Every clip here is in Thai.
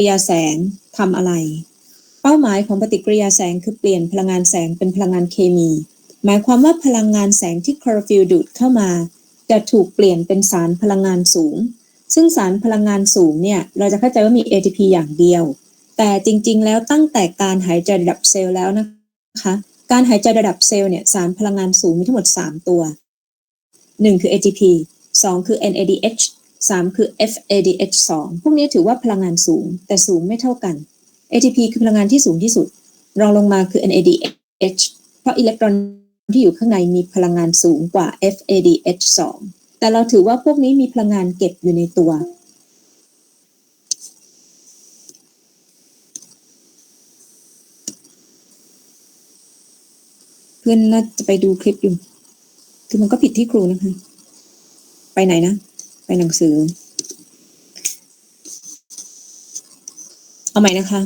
ริยาแสงทำอะไร เป้าหมายของปฏิกิริยาแสงคือเปลี่ยนพลังงานแสงเป็นพลังงานเคมี หมายความว่าพลังงานแสงที่คลอโรฟิลดูดเข้ามา จะถูกเปลี่ยนเป็นสารพลังงานสูง ซึ่งสารพลังงานสูงเนี่ยเราจะเข้าใจว่ามี ATP อย่างเดียว แต่จริงๆ แล้วตั้งแต่การหายใจระดับเซลล์แล้วนะคะการหายใจระดับเซลล์เนี่ยสารพลังงานสูงมีทั้งหมด 3 ตัว 1 คือ ATP 2 คือ NADH 3 คือ FADH2 พวกนี้ถือว่าพลังงานสูง แต่สูงไม่เท่ากัน ATP คือพลังงานที่สูงที่สุด รองลงมาคือ NADH เพราะอิเล็กตรอนที่อยู่ข้างในมีพลังงานสูงกว่า FADH2 แต่เราถือว่าพวกนี้มีพลังงานเก็บอยู่ในตัว เพื่อนน่าจะไปดูคลิปอยู่ คือมันก็ผิดที่ครูนะคะ ไปไหนนะ ไปหนังสือ เอาใหม่นะคะ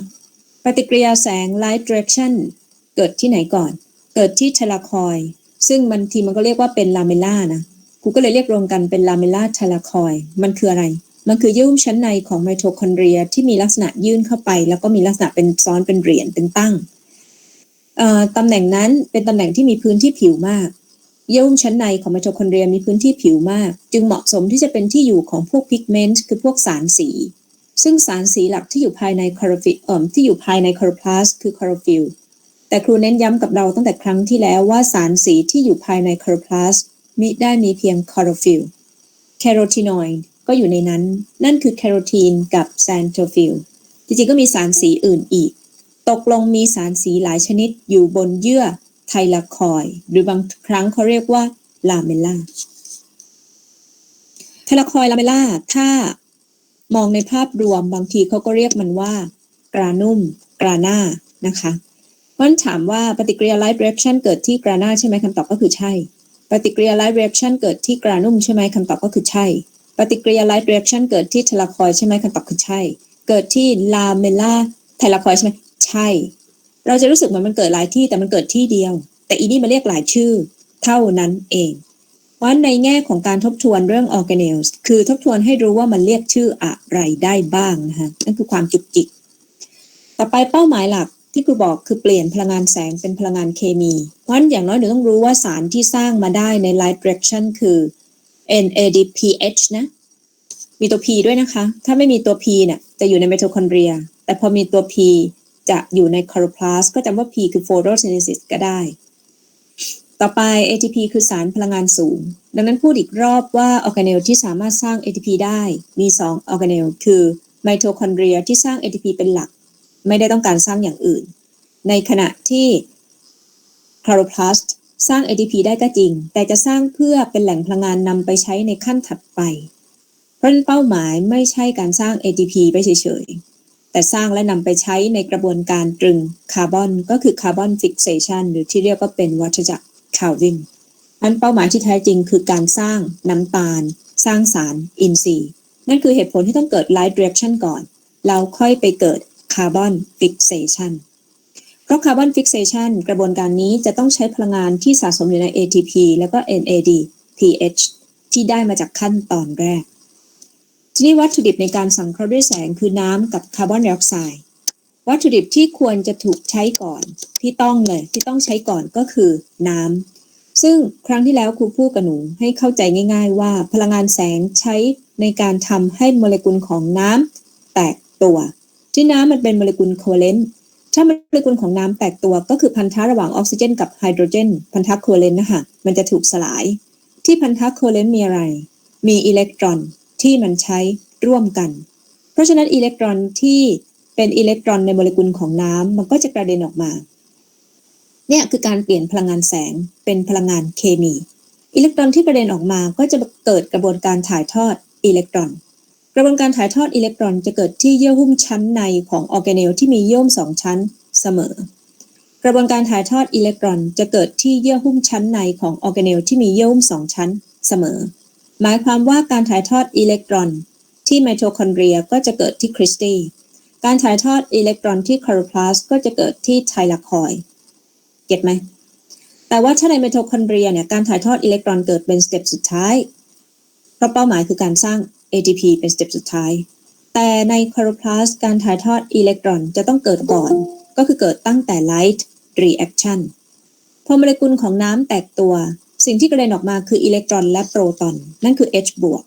ปฏิกิริยาแสง light direction เกิดที่ไหนก่อน เกิดที่เทลาคอย ซึ่งบางทีมันก็เรียกว่าเป็นลาเมล่านะครูก็เลยเรียกรวมกันเป็นลาเมล่าเทลาคอย มันคืออะไร มันคือเยื่อหุ้มชั้นในของไมโทคอนเดรียที่มีลักษณะยื่นเข้าไป แล้วก็มีลักษณะเป็นซ้อนเป็นเหรียญเป็นตั้งตำแหน่งนั้นเป็นตำแหน่งที่มีพื้นที่ผิวมาก เยื่อหุ้มชั้นในของไมโทคอนเดรียมีพื้นที่ผิวมาก จึงเหมาะสมที่จะเป็นที่อยู่ของพวกพิกเมนต์คือพวกสารสี ซึ่งสารสีหลักที่อยู่ภายในคลอโรฟิลเอ่อที่อยู่ภายในคลอโรพลาสคือคลอโรฟิลแต่ครูเน้นย้ำกับเราตั้งแต่ครั้งที่แล้วว่าสารสีที่อยู่ภายในคลอโรพลาสมิได้มีเพียงคลอโรฟิลแคโรทีนอยด์ก็อยู่ในนั้น นั่นคือแคโรทีนกับแซนโทฟิลจริงๆก็มีสารสีอื่นอีก ตกลงมีสารสีหลายชนิดอยู่บนเยื่อ ไทลาคอย หรือบางครั้งเขาเรียกว่าลาเมล่าไทลาคอยลาเมล่าถ้ามองในภาพรวมบางทีเขาก็เรียกมันว่ากรานุ่มกราน้านะคะเพราะฉะนั้นถามว่าปฏิกิริยาไลฟ์เรีแอคชั่นเกิดที่กราน้าใช่ไหมคำตอบก็คือใช่ ปฏิกิริยาไลฟ์เรีแอคชั่นเกิดที่กรานุ่มใช่ไหมคำตอบก็คือใช่ ปฏิกิริยาไลฟ์เรีแอคชั่นเกิดที่เทลาคอยใช่ไหมคำตอบคือใช่ เกิดที่ลาเมล่าไทลาคอยใช่ไหมใช่ เราจะรู้สึกเหมือนมันเกิดหลายที่แต่มันเกิดที่เดียว แต่อีนี่มาเรียกหลายชื่อ เท่านั้นเองเพราะในแง่ของการทบทวนเรื่อง organelles คือทบทวนให้รู้ว่ามันเรียกชื่ออะไรได้บ้างนะคะนั่นคือความจุกจิก ต่อไปเป้าหมายหลักที่ครูบอกคือเปลี่ยนพลังงานแสงเป็นพลังงานเคมี เพราะฉะนั้นอย่างน้อยหนูต้องรู้ว่าสารที่สร้างมาได้ใน light direction คือ NADPH นะ มีตัว P ด้วยนะคะ ถ้าไม่มีตัว P เนี่ยจะอยู่ในไมโทคอนเดรีย แต่พอมีตัว P จะอยู่ในคลอโรพลาสก็จำว่า P คือ photosynthesis ก็ได้ ต่อไป ATP คือสารพลังงานสูง ดังนั้นพูดอีกรอบว่าออร์แกเนลที่สามารถสร้าง ATP ได้มี2ออร์แกเนลคือไมโทคอนเดรียที่สร้าง ATP เป็นหลัก ไม่ได้ต้องการสร้างอย่างอื่น ในขณะที่คลอโรพลาสสร้าง ATP ได้ก็จริง แต่จะสร้างเพื่อเป็นแหล่งพลังงานนำไปใช้ในขั้นถัดไป เพราะเป้าหมายไม่ใช่การสร้าง ATP ไปเฉยๆ แต่สร้างและนำไปใช้ในกระบวนการตรึงคาร์บอนก็คือคาร์บอนฟิกเซชันหรือที่เรียกว่าเป็นวัฏจักรคาลวินอันเป้าหมายที่แท้จริงคือการสร้างน้ำตาล สร้างสารอินทรีย์ นั่นคือเหตุผลที่ต้องเกิด light reaction ก่อน เราค่อยไปเกิดคาร์บอนฟิกเซชันเพราะคาร์บอนฟิกเซชันกระบวนการนี้จะต้องใช้พลังงานที่สะสมอยู่ใน ATP แล้วก็ NADPH ที่ได้มาจากขั้นตอนแรก ทีนี้วัตถุดิบในการสังเคราะห์ด้วยแสงคือน้ำกับคาร์บอนไดออกไซด์วัตถุดิบที่ควรจะถูกใช้ก่อนที่ต้องเลยที่ต้องใช้ก่อนก็คือน้ำซึ่งครั้งที่แล้วครูพูดกับหนูให้เข้าใจง่าย ๆ ว่าพลังงานแสงใช้ในการทำให้โมเลกุลของน้ำแตกตัว ที่น้ำมันเป็นโมเลกุลโคเลนต์ถ้าโมเลกุลของน้ำแตกตัวก็คือพันธะระหว่างออกซิเจน กับไฮโดรเจน พันธะโคเลนต์นะคะมันจะถูกสลาย ที่พันธะโคเวเลนต์มีอะไร มีอิเล็กตรอน ที่มันใช้ร่วมกัน เพราะฉะนั้นอิเล็กตรอนที่เป็นอิเล็กตรอนในโมเลกุลของน้ำมันก็จะกระเด็นออกมา เนี่ยคือการเปลี่ยนพลังงานแสงเป็นพลังงานเคมี อิเล็กตรอนที่กระเด็นออกมาก็จะเกิดกระบวนการถ่ายทอดอิเล็กตรอน กระบวนการถ่ายทอดอิเล็กตรอนจะเกิดที่เยื่อหุ้มชั้นในของออร์แกเนลที่มีเยื่อหุ้มสองชั้นเสมอ กระบวนการถ่ายทอดอิเล็กตรอนจะเกิดที่เยื่อหุ้มชั้นในของออร์แกเนลที่มีเยื่อหุ้มสองชั้นเสมอ หมายความว่าการถ่ายทอดอิเล็กตรอน ที่ไมโทคอนเดรียก็จะเกิดที่คริสตีการถ่ายทอดอิเล็กตรอนที่คลอโรพลาสก็จะเกิดที่ไทลาคอยเก็ตไหม แต่ว่าถ้าในไมโทคอนเดรียเนี่ยการถ่ายทอดอิเล็กตรอนเกิดเป็นสเต็ปสุดท้าย เพราะเป้าหมายคือการสร้าง ATP เป็นสเต็ปสุดท้าย แต่ในคลอโรพลาสการถ่ายทอดอิเล็กตรอนจะต้องเกิดก่อน ก็คือเกิดตั้งแต่ light reaction พอโมเลกุลของน้ำแตกตัว สิ่งที่กระเด็นออกมาคืออิเล็กตรอนและโปรตอน นั่นคือ H บวก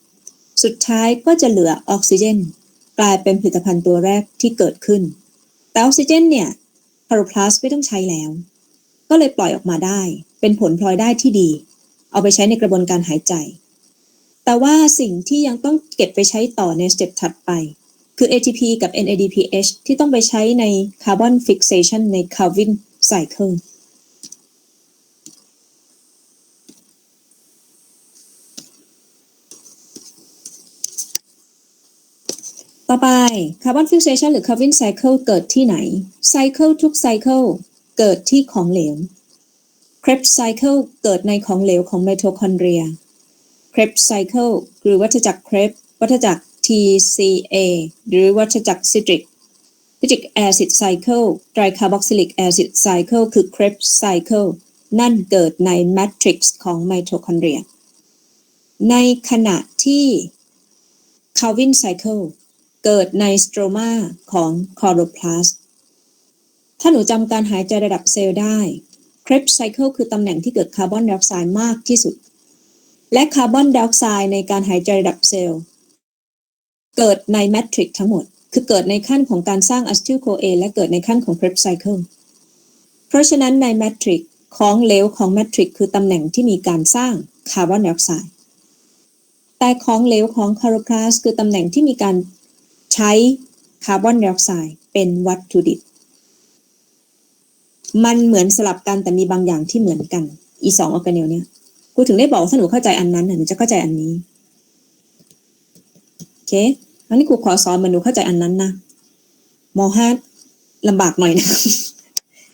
สุดท้ายก็จะเหลือออกซิเจน กลายเป็นผลิตภัณฑ์ตัวแรกที่เกิดขึ้น แต่ออกซิเจนเนี่ยคลอโรพลาสไม่ต้องใช้แล้ว ก็เลยปล่อยออกมาได้ เป็นผลพลอยได้ที่ดี เอาไปใช้ในกระบวนการหายใจ แต่ว่าสิ่งที่ยังต้องเก็บไปใช้ต่อในสเต็ปถัดไป คือ ATP กับ NADPH ที่ต้องไปใช้ใน Carbon Fixation ใน Calvin Cycle ต่อไปคาร์บอนฟิวเซชันหรือคาร์บินไซเคิลเกิดที่ไหนไซเคิลทุกไซเคิลเกิดที่ของเหลวครปไซเคิลเกิดในของเหลวของไมโทคอนเดรียครปไซเคิลหรือวัฏจักรครปวัฏจักร TCA หรือวัฏจักรซิตริกซิตริกแอซิดไซเคิลไตรคาร์บอกซิลิกแอซิดไซเคิลคือครปไซเคิลนั่นเกิดในแมทริกซ์ของไมโทคอนเดรียในขณะที่คาร์วินไซเคิล เกิดในสโตรมาของคอโรพลาสต์ถ้าหนูจำการหายใจระดับเซลล์ได้ Krebs Cycle คือตำแหน่งที่เกิดคาร์บอนไดออกไซด์มากที่สุด และคาร์บอนไดออกไซด์ในการหายใจระดับเซลล์ เกิดในแมทริกทั้งหมด คือเกิดในขั้นของการสร้างอะซิทิลโคเอและเกิดในขั้นของ Krebs Cycle เพราะฉะนั้นในแมทริกของเหลวของแมทริกคือตำแหน่งที่มีการสร้างคาร์บอนไดออกไซด์แต่ของเหลวของคาร์โรพลาสคือตำแหน่งที่มีการ ใช้คาร์บอนไดออกไซด์เป็นวัตถุดิบ มันเหมือนสลับกันแต่มีบางอย่างที่เหมือนกัน อีสองออร์แกเนลเนี่ยกูถึงได้บอกถ้าหนูเข้าใจอันนั้นหนูจะเข้าใจอันนี้ โอเคอันนี้กูขอสอนมันหนูเข้าใจอันนั้นนะมห้าลำบากหน่อยนะ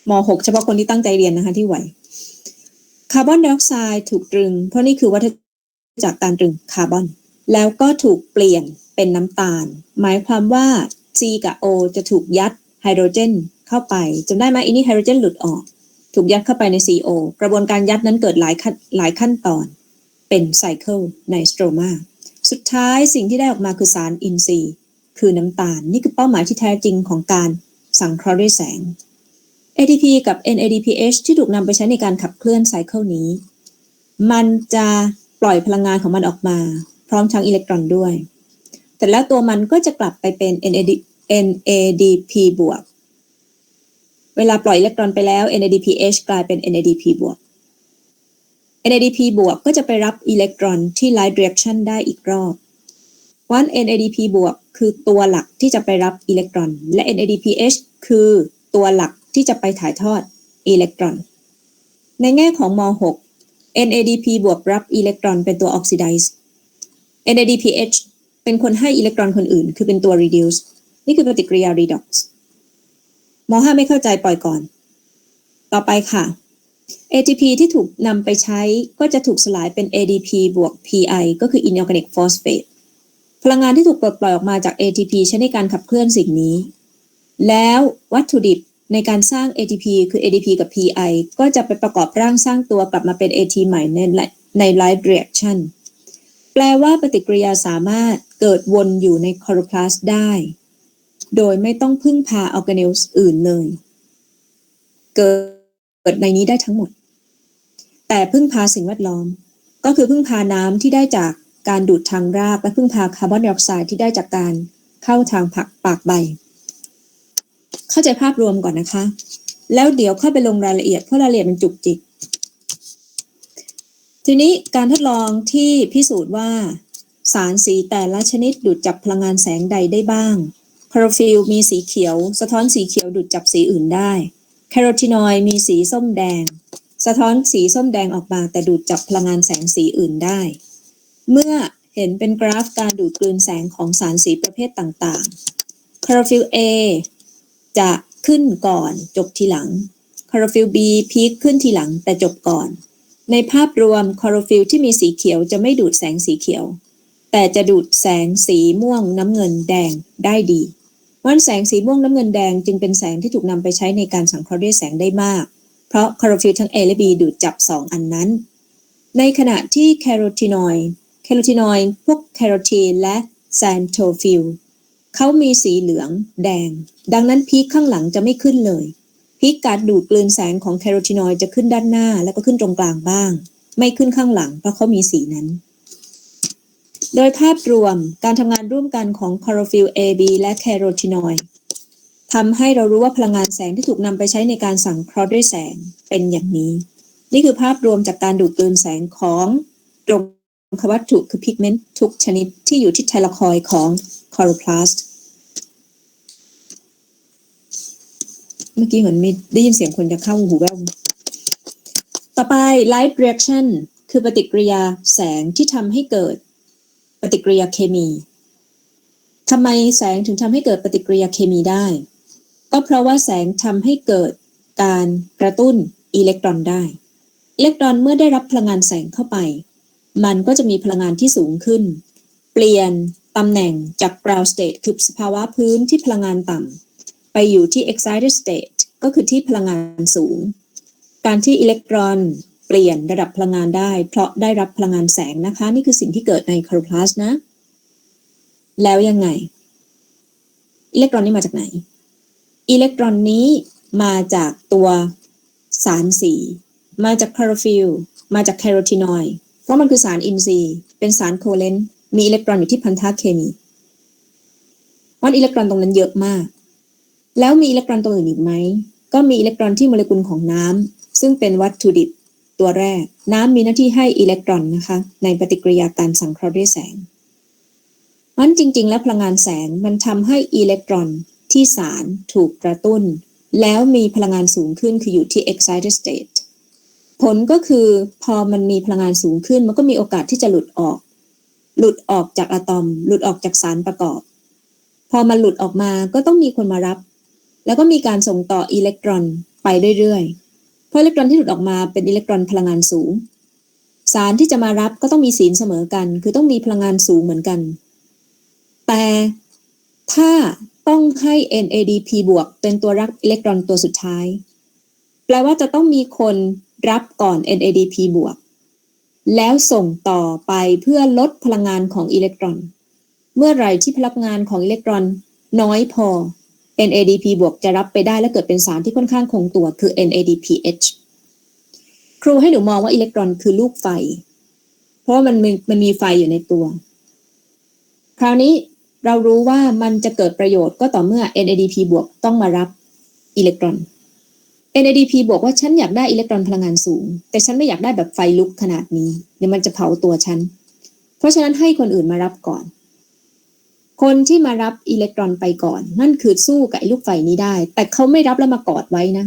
มหกเฉพาะคนที่ตั้งใจเรียนนะคะที่ไหว คาร์บอนไดออกไซด์ถูกตรึง เพราะนี่คือวัฏจักการตรึงคาร์บอน แล้วก็ถูกเปลี่ยน เป็นน้ำตาล หมายความว่า C กับ O จะถูกยัดไฮโดรเจนเข้าไปจำได้ไหมอันนี้ไฮโดรเจนหลุดออก ถูกยัดเข้าไปใน CO กระบวนการยัดนั้นเกิดหลายขั้นหลายขั้นตอน เป็นไซเคิลในสโตรมาสุดท้ายสิ่งที่ได้ออกมาคือสารอินทรีย์ คือน้ำตาล นี่คือเป้าหมายที่แท้จริงของการสังเคราะห์ด้วยแสง ATP กับ NADPH ที่ถูกนำไปใช้ในการขับเคลื่อนไซเคิลนี้ มันจะปล่อยพลังงานของมันออกมา พร้อมทั้งอิเล็กตรอนด้วย แต่แล้วตัวมันก็จะกลับไปเป็น NAD NADP บวก เวลาปล่อยอิเล็กตรอนไปแล้ว NADPH กลายเป็น NADP บวก NADP บวกก็จะไปรับอิเล็กตรอนที่ light reaction ได้อีกรอบวัน NADP บวกคือตัวหลักที่จะไปรับอิเล็กตรอน และ NADPH คือตัวหลักที่จะไปถ่ายทอดอิเล็กตรอน ในแง่ของม .6 NADP บวกรับอิเล็กตรอนเป็นตัวออกซิไดซ์ NADPH เป็นคนให้อิเล็กตรอนคนอื่น คือเป็นตัว reduce นี่คือปฏิกิริยา redox ม .5 ไม่เข้าใจปล่อยก่อน ต่อไปค่ะ ATP ที่ถูกนำไปใช้ก็จะถูกสลายเป็น ADP บวก PI ก็คือ inorganic phosphate พลังงานที่ถูกปลดปล่อยออกมาจาก ATP ใช้ในการขับเคลื่อนสิ่งนี้ แล้ววัตถุดิบในการสร้าง ATP คือ ADP กับ PI ก็จะไปประกอบร่างสร้างตัวกลับมาเป็น AT ใหม่ในใน live reaction แปลว่าปฏิกิริยาสามารถเกิดวนอยู่ในคลอโรพลาสต์ได้ โดยไม่ต้องพึ่งพาออร์แกเนลส์อื่นเลย เกิดในนี้ได้ทั้งหมด แต่พึ่งพาสิ่งแวดล้อม ก็คือพึ่งพาน้ำที่ได้จากการดูดทางรากและพึ่งพาคาร์บอนไดออกไซด์ที่ได้จากการเข้าทางผักปากใบ เข้าใจภาพรวมก่อนนะคะ แล้วเดี๋ยวเข้าไปลงรายละเอียดเพราะรายละเอียดมันจุกจิก ทีนี้การทดลองที่พิสูจน์ว่า สารสีแต่ละชนิดดูดจับพลังงานแสงใดได้บ้างคลอโรฟิลมีสีเขียว สะท้อนสีเขียวดูดจับสีอื่นได้แคโรทีนอยด์มีสีส้มแดง สะท้อนสีส้มแดงออกมา แต่ดูดจับพลังงานแสงสีอื่นได้ เมื่อเห็นเป็นกราฟการดูดกลืนแสงของสารสีประเภทต่างๆคลอโรฟิล A จะขึ้นก่อนจบทีหลังคลอโรฟิล B พีคขึ้นทีหลังแต่จบก่อน ในภาพรวมคลอโรฟิลที่มีสีเขียวจะไม่ดูดแสงสีเขียว แต่จะดูดแสงสีม่วงน้ำเงินแดงได้ดีวันแสงสีม่วงน้ำเงินแดงจึงเป็นแสงที่ถูกนำไปใช้ในการสังเคราะห์ด้วยแสงได้มาก เพราะคลอโรฟิลทั้ง A และ B ดูดจับ 2 อันนั้น ในขณะที่แคโรทีนอยด์แคโรทีนอยด์พวกแคโรทีนและแซนโทฟิลเขามีสีเหลือง แดง ดังนั้นพีคข้างหลังจะไม่ขึ้นเลย พีคการดูดกลืนแสงของแคโรทีนอยด์จะขึ้นด้านหน้าแล้วก็ขึ้นตรงกลางบ้าง ไม่ขึ้นข้างหลังเพราะเขามีสีนั้น โดยภาพรวมการทำงานร่วมกันของคลอโรฟิล AB และแคโรทีนอยด์ทำให้เรารู้ว่าพลังงานแสงที่ถูกนำไปใช้ในการสังเคราะห์ด้วยแสงเป็นอย่างนี้ นี่คือภาพรวมจากการดูดกลืนแสงของตรงควัตถุคือพิกเมนต์ทุกชนิดที่อยู่ที่ไทลคอยของคลอโรพลาสต์ เมื่อกี้เหมือนมีได้ยินเสียงคนจะเข้าหูแว่วต่อไป light reaction คือปฏิกิริยาแสงที่ทำให้เกิดปฏิกิริยาเคมีทำไมแสงถึงทำให้เกิดปฏิกิริยาเคมีได้ ก็เพราะว่าแสงทำให้เกิดการกระตุ้นอิเล็กตรอนได้ อิเล็กตรอนเมื่อได้รับพลังงานแสงเข้าไป มันก็จะมีพลังงานที่สูงขึ้น เปลี่ยนตำแหน่งจาก ground state คือสภาวะพื้นที่พลังงานต่ำ ไปอยู่ที่ excited state ก็คือที่พลังงานสูง การที่อิเล็กตรอนเปลี่ยนระดับพลังงานได้ เพราะได้รับพลังงานแสงนะคะ นี่คือสิ่งที่เกิดในคาร์พลาสนะ แล้วยังไง อิเล็กตรอนนี้มาจากไหน อิเล็กตรอนนี้มาจากตัวสารสี มาจากคลอโรฟิลมาจากแคโรทีนอยด์เพราะมันคือสารอินทรีย์ เป็นสารโคเลน มีอิเล็กตรอนอยู่ที่พันธะเคมีวันอิเล็กตรอนตรงนั้นเยอะมาก แล้วมีอิเล็กตรอนตัวอื่นอีกไหม ก็มีอิเล็กตรอนที่โมเลกุลของน้ำซึ่งเป็นวัตถุดิบตัวแรก น้ำมีหน้าที่ให้อิเล็กตรอนนะคะ ในปฏิกิริยาการสังเคราะห์ด้วยแสงมันจริง ๆ แล้วพลังงานแสงมันทำให้อิเล็กตรอนที่สารถูกกระตุ้น แล้วมีพลังงานสูงขึ้นคืออยู่ที่ excited state ผลก็คือพอมันมีพลังงานสูงขึ้น มันก็มีโอกาสที่จะหลุดออก หลุดออกจากอะตอม หลุดออกจากสารประกอบ พอมันหลุดออกมาก็ต้องมีคนมารับ แล้วก็มีการส่งต่ออิเล็กตรอนไปเรื่อยๆ เพราะอิเล็กตรอนที่หลุดออกมาเป็นอิเล็กตรอนพลังงานสูง สารที่จะมารับก็ต้องมีสีลเสมอกัน คือต้องมีพลังงานสูงเหมือนกัน แต่ถ้าต้องให้ NADP บวกเป็นตัวรับอิเล็กตรอนตัวสุดท้าย แปลว่าจะต้องมีคนรับก่อน NADP บวก แล้วส่งต่อไปเพื่อลดพลังงานของอิเล็กตรอน เมื่อไหร่ที่พลังงานของอิเล็กตรอนน้อยพอ NADP บวกจะรับไปได้และเกิดเป็นสารที่ค่อนข้างคงตัวคือ NADPH ครูให้หนูมองว่าอิเล็กตรอนคือลูกไฟ เพราะว่ามันมันมีไฟอยู่ในตัว คราวนี้เรารู้ว่ามันจะเกิดประโยชน์ก็ต่อเมื่อ NADP บวกต้องมารับอิเล็กตรอน NADP บอกว่าฉันอยากได้อิเล็กตรอนพลังงานสูง แต่ฉันไม่อยากได้แบบไฟลุกขนาดนี้เดี๋ยวมันจะเผาตัวฉัน เพราะฉะนั้นให้คนอื่นมารับก่อน คนที่มารับอิเล็กตรอนไปก่อน นั่นคือสู้กับไอ้ลูกไฟนี้ได้ แต่เขาไม่รับแล้วมากอดไว้นะ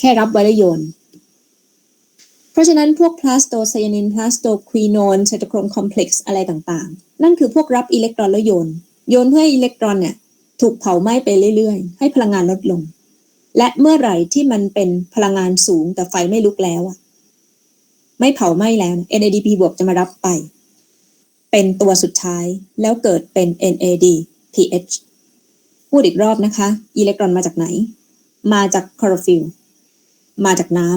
แค่รับไว้แล้วโยน เพราะฉะนั้นพวกพลาสโตไซยานินพลาสโตควีโนนไซโตโครมคอมเพล็กซ์อะไรต่างๆ นั่นคือพวกรับอิเล็กตรอนแล้วโยน โยนเพื่อให้อิเล็กตรอนเนี่ยถูกเผาไหม้ไปเรื่อยๆ ให้พลังงานลดลง และเมื่อไหร่ที่มันเป็นพลังงานสูงแต่ไฟไม่ลุกแล้วอะไม่เผาไหม้แล้ว NADP บวกจะมารับไป เป็นตัวสุดท้ายแล้วเกิดเป็น NADPH พูดอีกรอบนะคะ อิเล็กตรอนมาจากไหน มาจากคลอโรฟิลมาจากน้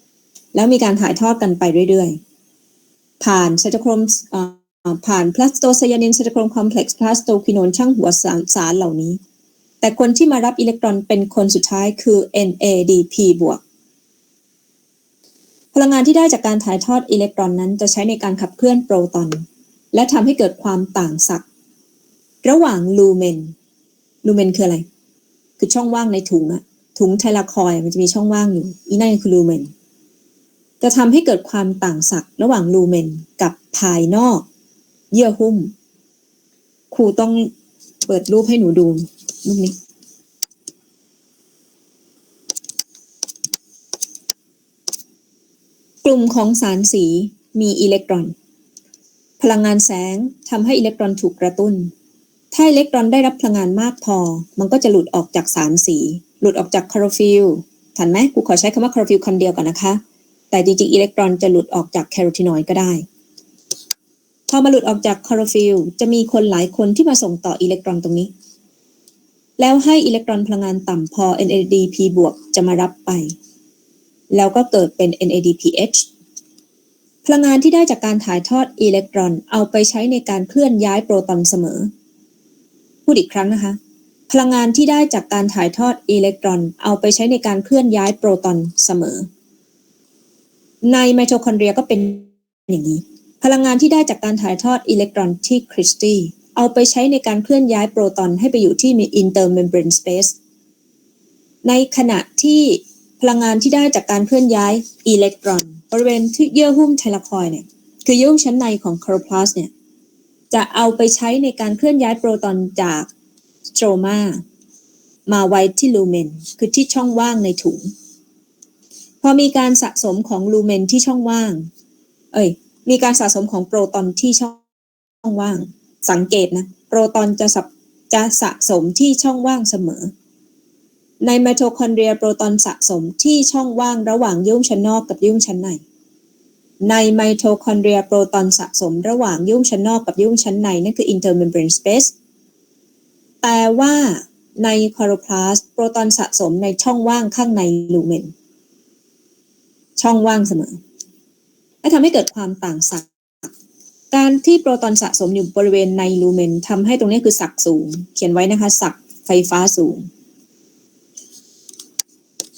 ำแล้วมีการถ่ายทอดกันไปเรื่อยๆ ผ่านไซโตโครมผ่านพลาสโตไซยานินไซโตโครมคอมเพล็กซ์พลาสโตคิโนนช่างหัวสารสารเหล่านี้ แต่คนที่มารับอิเล็กตรอนเป็นคนสุดท้ายคือ NADP บวกพลังงานที่ได้จากการถ่ายทอดอิเล็กตรอนนั้นจะใช้ในการขับเคลื่อนโปรตอน และทำให้เกิดความต่างศักย์ระหว่างลูเมน ลูเมนคืออะไร คือช่องว่างในถุงอะถุงไทลาคอยมันจะมีช่องว่างอยู่อีนั่นคือลูเมนจะทำให้เกิดความต่างศักย์ระหว่างลูเมนกับภายนอก เยื่อหุ้ม ครูต้องเปิดรูปให้หนูดูรูปนี้กลุ่มของสารสีมีอิเล็กตรอน พลังงานแสงทำให้อิเล็กตรอนถูกกระตุ้น ถ้าอิเล็กตรอนได้รับพลังงานมากพอ มันก็จะหลุดออกจากสารสี หลุดออกจากคลอโรฟิลทันไหมกูขอใช้คำว่าคลอโรฟิลคำเดียวก่อนนะคะ แต่จริงๆอิเล็กตรอนจะหลุดออกจากแคโรทีนอยด์ก็ได้ พอมาหลุดออกจากคลอโรฟิลจะมีคนหลายคนที่มาส่งต่ออิเล็กตรอนตรงนี้ แล้วให้อิเล็กตรอนพลังงานต่ำพอ NADP บวกจะมารับไป แล้วก็เกิดเป็น NADPH พลังงานที่ได้จากการถ่ายทอดอิเล็กตรอน เอาไปใช้ในการเคลื่อนย้ายโปรตอนเสมอ พูดอีกครั้งนะคะ พลังงานที่ได้จากการถ่ายทอดอิเล็กตรอน เอาไปใช้ในการเคลื่อนย้ายโปรตอนเสมอ ในไมโทคอนเดรียก็เป็นอย่างนี้ พลังงานที่ได้จากการถ่ายทอดอิเล็กตรอนที่คริสตี้เอาไปใช้ในการเคลื่อนย้ายโปรตอนให้ไปอยู่ที่มี intermembrane space ในขณะที่พลังงานที่ได้จากการเคลื่อนย้ายอิเล็กตรอน บริเวณที่เยื่อหุ้มไทลคอยเนี่ยคือเยื่อหุ้มชั้นในของคอร์พลาสเนี่ยจะเอาไปใช้ในการเคลื่อนย้ายโปรตอนจากสโตรมามาไว้ที่ลูเมน คือที่ช่องว่างในถุง พอมีการสะสมของลูเมนที่ช่องว่าง เอ้ย มีการสะสมของโปรตอนที่ช่องว่าง สังเกตนะ โปรตอนจะสับจะสะสมที่ช่องว่างเสมอ ในไมโทคอนเดรียโปรตอนสะสมที่ช่องว่างระหว่างยุ่งชั้นนอกกับยุ่งชั้นใน ในไมโทคอนเดรียโปรตอนสะสมระหว่างยุ่งชั้นนอกกับยุ่งชั้นในนั่นคือ intermembrane space แต่ว่าในคอโรพลาสโปรตอนสะสมในช่องว่างข้างในลูเมน ช่องว่างเสมอ และทำให้เกิดความต่างศักย์การที่โปรตอนสะสมอยู่บริเวณในลูเมนทำให้ตรงนี้คือศักย์สูง เขียนไว้นะคะศักย์ไฟฟ้าสูง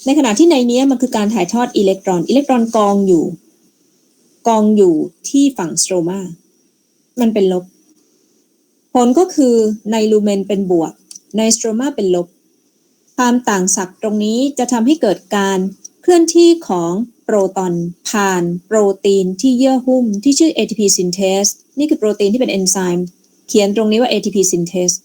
ในขณะที่ในนี้มันคือการถ่ายทอดอิเล็กตรอน อิเล็กตรอนกองอยู่ กองอยู่ที่ฝั่งสโตรมา มันเป็นลบ ผลก็คือในลูเมนเป็นบวก ในสโตรมาเป็นลบ ความต่างศักย์ตรงนี้จะทำให้เกิดการเคลื่อนที่ของโปรตอนผ่านโปรตีนที่เยื่อหุ้มที่ชื่อ ATP synthase นี่คือโปรตีนที่เป็นเอนไซม์ เขียนตรงนี้ว่า ATP synthase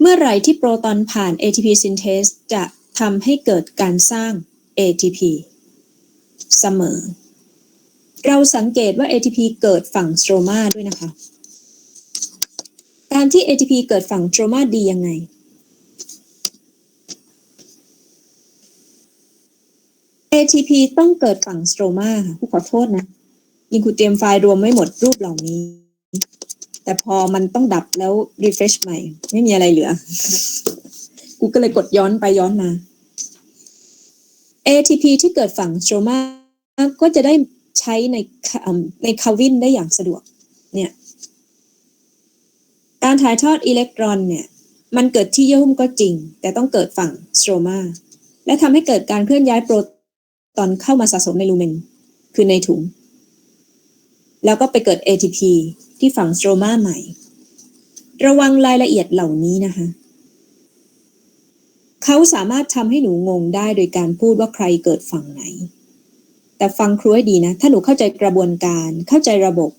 เมื่อไหร่ที่โปรตอนผ่าน ATP synthase จะทำให้เกิดการสร้าง ATP เสมอ เราสังเกตว่า ATP เกิดฝั่งสโตรมาด้วยนะคะ การที่ ATP เกิดฝั่งสโตรมาดียังไง ATP ต้องเกิดฝั่งสโตรมาค่ะผู้ขอโทษนะ ยิงคุณเตรียมไฟล์รวมไม่หมดรูปเหล่านี้ แต่พอมันต้องดับแล้ว refresh ใหม่ ไม่มีอะไรเหลือ กูก็เลยกดย้อนไปย้อนมา ATP ที่เกิดฝั่งโตรมาก็จะได้ใช้ในในคาวินได้อย่างสะดวก เนี่ย การถ่ายทอดอิเล็กตรอนเนี่ย มันเกิดที่เยื่อหุ้มก็จริง แต่ต้องเกิดฝั่งสโตรมาและทำให้เกิดการเคลื่อนย้ายโปรตอนเข้ามาสะสมในลูเมน คือในถุง แล้วก็ไปเกิด ATP ที่ฝั่งสโตรมาใหม่ ระวังรายละเอียดเหล่านี้นะคะ เขาสามารถทำให้หนูงงได้โดยการพูดว่าใครเกิดฝั่งไหน แต่ฟังครูให้ดีนะ ถ้าหนูเข้าใจกระบวนการ เข้าใจระบบ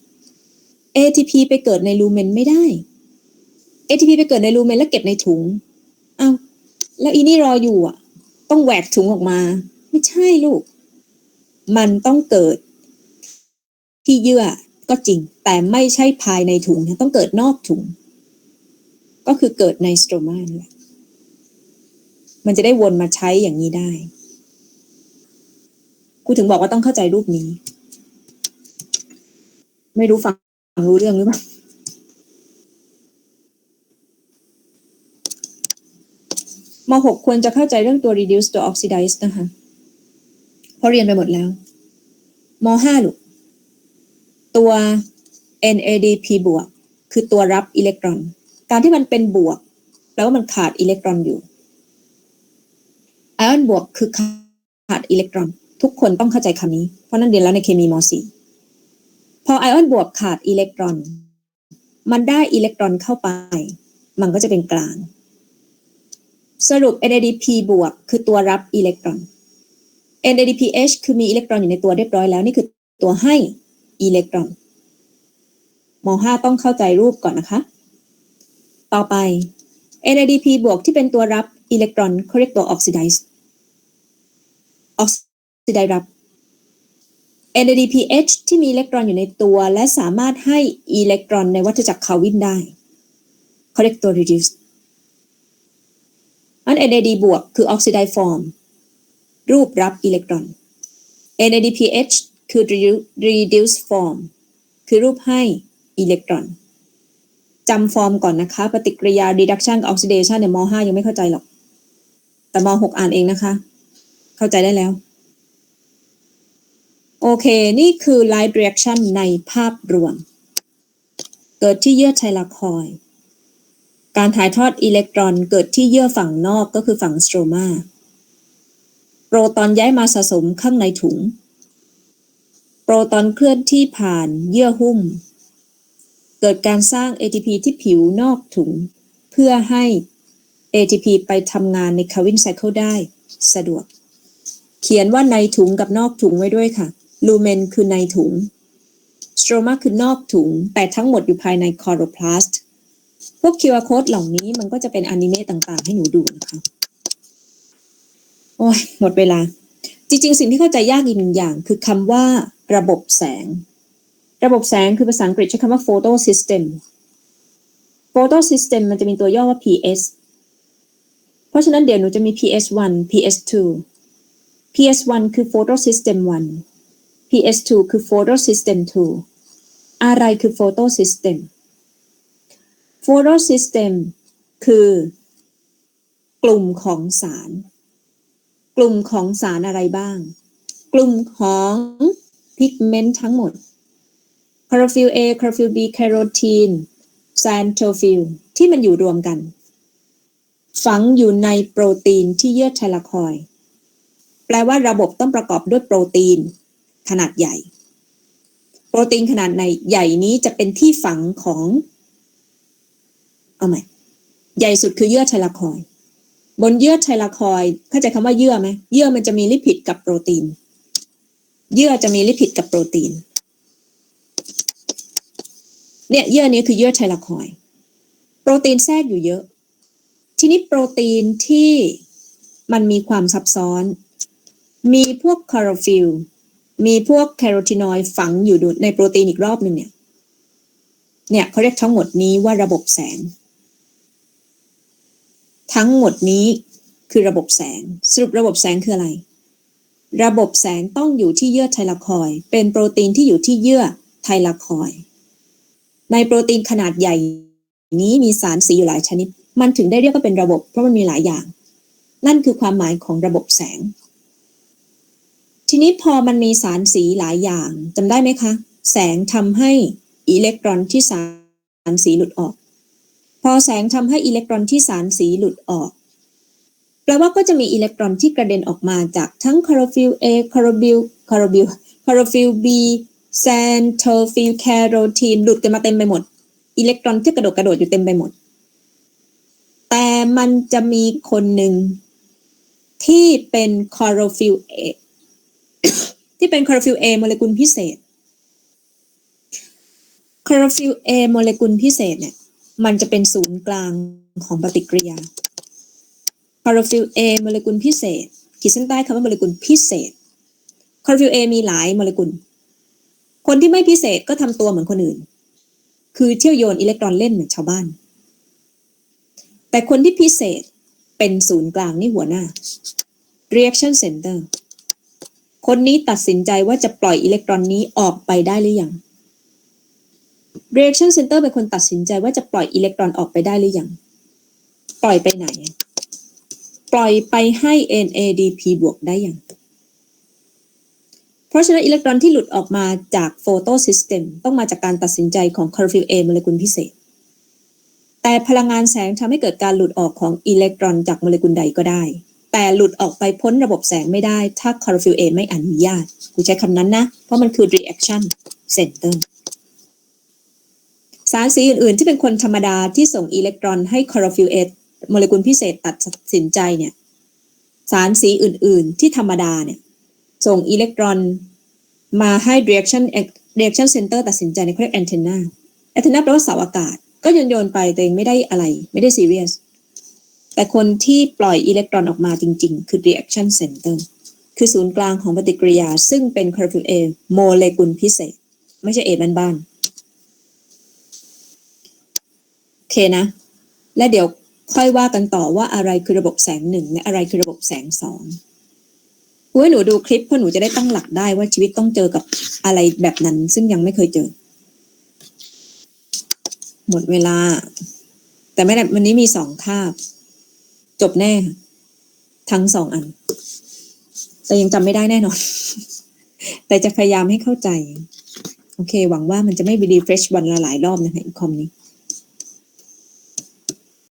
ATP ไปเกิดในลูเมนไม่ได้ ATP ไปเกิดในลูเมนแล้วเก็บในถุง เอา้า แล้วอีนี่รออยู่อะ ต้องแหวกถุงออกมา ไม่ใช่ลูก มันต้องเกิด ที่เยื่อ ก็จริง แต่ไม่ใช่ภายในถุงนะต้องเกิดนอกถุง ก็คือเกิดในสโตรมานี่แหละมันจะได้วนมาใช้อย่างนี้ได้กูถึงบอกว่าต้องเข้าใจรูปนี้ ไม่รู้ฟังรู้เรื่องหรือเปล่ามหกควรจะเข้าใจเรื่องตัว reduce ตัว oxidize นะคะ เพราะเรียนไปหมดแล้วมห้าลูก ตัว NADP บวก คือตัวรับอิเล็กตรอน การที่มันเป็นบวกแปลว่ามันขาดอิเล็กตรอนอยู่ไอออนบวกคือขาดอิเล็กตรอน ทุกคนต้องเข้าใจคำนี้ เพราะนั่นเรียนแล้วในเคมีม .4 พอไอออนบวกขาดอิเล็กตรอน มันได้อิเล็กตรอนเข้าไป มันก็จะเป็นกลาง สรุป NADP บวกคือตัวรับอิเล็กตรอน NADPH คือมีอิเล็กตรอนอยู่ในตัวเรียบร้อยแล้ว นี่คือตัวให้ อิเล็กตรอนม .5 ต้องเข้าใจรูปก่อนนะคะ ต่อไป NADP บวกที่เป็นตัวรับอิเล็กตรอนเขาเรียกตัว oxidize oxidize รับ NADPH ที่มีอิเล็กตรอนอยู่ในตัว และสามารถให้อิเล็กตรอนในวัฏจักรคาร์วินได้เขาเรียกตัว reduce อัน NAD บวกคือ oxidize form รูปรับอิเล็กตรอน NADPH คือ reduce form คือรูปให้อิเล็กตรอนจำฟอร์มก่อนนะคะ ปฏิกิริยา reduction กับ oxidation เนี่ยม .5 ยังไม่เข้าใจหรอก แต่ม .6 อ่านเองนะคะ เข้าใจได้แล้ว โอเค นี่คือ light reaction ในภาพรวม เกิดที่เยื่อไทลาคอย การถ่ายทอดอิเล็กตรอนเกิดที่เยื่อฝั่งนอกก็คือฝั่งสโตรมาโปรตอนย้ายมาสะสมข้างในถุง รตอนเคลื่อนที่ผ่านเยื่อหุ้ม เกิดการสร้าง ATP ที่ผิวนอกถุง เพื่อให้ ATP ไปทำงานในคาวินไซเคิลได้สะดวก เขียนว่าในถุงกับนอกถุงไว้ด้วยค่ะ ลูเมนคือในถุง สโตรมาคือนอกถุง แต่ทั้งหมดอยู่ภายในคอโรพลาสต์ พวก QR code เหล่านี้มันก็จะเป็นอนิเมะต่างๆ ให้หนูดูนะคะ โอ้ยหมดเวลา จริงๆ สิ่งที่เข้าใจยากอีกหนึ่งอย่าง คือคำว่าระบบแสง ระบบแสงคือภาษาอังกฤษใช้คำว่า photo system photo system มันจะมีตัวย่อว่า PS เพราะฉะนั้นเดี๋ยวหนูจะมี PS1 PS2 PS1 คือ photo system 1 PS2 คือ photo system 2 อะไรคือ photo system photo system คือกลุ่มของสาร กลุ่มของสารอะไรบ้าง กลุ่มของพิกเมนต์ทั้งหมดคลอโรฟิล A คลอโรฟิล B แคโรทีนแซนโทฟิลที่มันอยู่รวมกัน ฝังอยู่ในโปรตีนที่เยื่อไทลาคอย แปลว่าระบบต้องประกอบด้วยโปรตีน ขนาดใหญ่ โปรตีนขนาดในใหญ่นี้จะเป็นที่ฝังของ เอาใหม่ ใหญ่สุดคือเยื่อไทลาคอย บนเยื่อไทลาคอยเข้าใจคำว่าเยื่อไหมเยื่อมันจะมีลิพิดกับโปรตีน เยื่อจะมีลิพิดกับโปรตีน เนี่ยเยื่อนี้คือเยื่อไทลาคอยโปรตีนแทรกอยู่เยอะ ทีนี้โปรตีนที่มันมีความซับซ้อน มีพวกคลอโรฟิลมีพวกแคโรทีนอยด์ฝังอยู่ในโปรตีนอีกรอบหนึ่งเนี่ย เนี่ยเขาเรียกทั้งหมดนี้ว่าระบบแสง ทั้งหมดนี้คือระบบแสง สรุประบบแสงคืออะไร ระบบแสงต้องอยู่ที่เยื่อไทลาคอย เป็นโปรตีนที่อยู่ที่เยื่อไทลาคอยในโปรตีนขนาดใหญ่นี้มีสารสีอยู่หลายชนิด มันถึงได้เรียกว่าเป็นระบบ เพราะมันมีหลายอย่าง นั่นคือความหมายของระบบแสง ทีนี้พอมันมีสารสีหลายอย่างจำได้ไหมคะ แสงทำให้อิเล็กตรอนที่สารสีหลุดออก พอแสงทำให้อิเล็กตรอนที่สารสีหลุดออกแปลว่าก็จะมีอิเล็กตรอนที่กระเด็นออกมาจากทั้งคลอโรฟิล A คลอโรบิลคลอโรบิลคลอโรฟิล B แซนโทฟิลแคโรทีนหลุดกันมาเต็มไปหมด อิเล็กตรอนที่กระโดดกระโดดอยู่เต็มไปหมด แต่มันจะมีคนหนึ่งที่เป็นคลอโรฟิล A ที่เป็นคลอโรฟิล A โมเลกุลพิเศษคลอโรฟิล A โมเลกุลพิเศษเนี่ย มันจะเป็นศูนย์กลางของปฏิกิริยาคลอโรฟิล A โมเลกุลพิเศษ ขีดเส้นใต้คำว่าโมเลกุลพิเศษคลอโรฟิล A มีหลายโมเลกุล คนที่ไม่พิเศษก็ทำตัวเหมือนคนอื่น คือเที่ยวโยนอิเล็กตรอนเล่นเหมือนชาวบ้าน แต่คนที่พิเศษเป็นศูนย์กลางนี่หัวหน้า reaction center คนนี้ตัดสินใจว่าจะปล่อยอิเล็กตรอนนี้ออกไปได้หรือยัง reaction center เป็นคนตัดสินใจว่าจะปล่อยอิเล็กตรอนออกไปได้หรือยัง ปล่อยไปไหน ปล่อยไปให้ NADP บวกได้ยัง เพราะฉะนั้นอิเล็กตรอนที่หลุดออกมาจากโฟโตซิสเต็มต้องมาจากการตัดสินใจของคลอโรฟิล A โมเลกุลพิเศษ แต่พลังงานแสงทำให้เกิดการหลุดออกของอิเล็กตรอนจากโมเลกุลใดก็ได้ แต่หลุดออกไปพ้นระบบแสงไม่ได้ ถ้าคลอโรฟิล A ไม่อนุญาต กูใช้คำนั้นนะ เพราะมันคือ reaction center สารสีอื่น ๆ ที่เป็นคนธรรมดาที่ส่งอิเล็กตรอนให้คลอโรฟิล A โมเลกุลพิเศษตัดสินใจเนี่ยสารสีอื่น ๆ ที่ธรรมดาเนี่ยส่งอิเล็กตรอนมาให้ reaction reaction center ตัดสินใจในเขาเรียก antenna antenna แปลว่าเสาอากาศ ก็โยนโยนไปแต่เองไม่ได้อะไร ไม่ได้ serious แต่คนที่ปล่อยอิเล็กตรอนออกมาจริง ๆ คือ reaction center คือศูนย์กลางของปฏิกิริยา ซึ่งเป็นคลอโรฟิล A โมเลกุลพิเศษ ไม่ใช่ A บ้านๆโอ เคนะ และเดี๋ยวค่อยว่ากันต่อว่าอะไรคือระบบแสงหนึ่งและอะไรคือระบบแสงสองกูให้หนูดูคลิปเพื่อหนูจะได้ตั้งหลักได้ว่าชีวิตต้องเจอกับอะไรแบบนั้น ซึ่งยังไม่เคยเจอ หมดเวลา แต่ไม่ได้วันนี้มีสองคาบ จบแน่ ทั้งสองอัน แต่ยังจำไม่ได้แน่นอน แต่จะพยายามให้เข้าใจ โอเค หวังว่ามันจะไม่ไป refresh วันละหลายรอบนะคะอีคอมนี้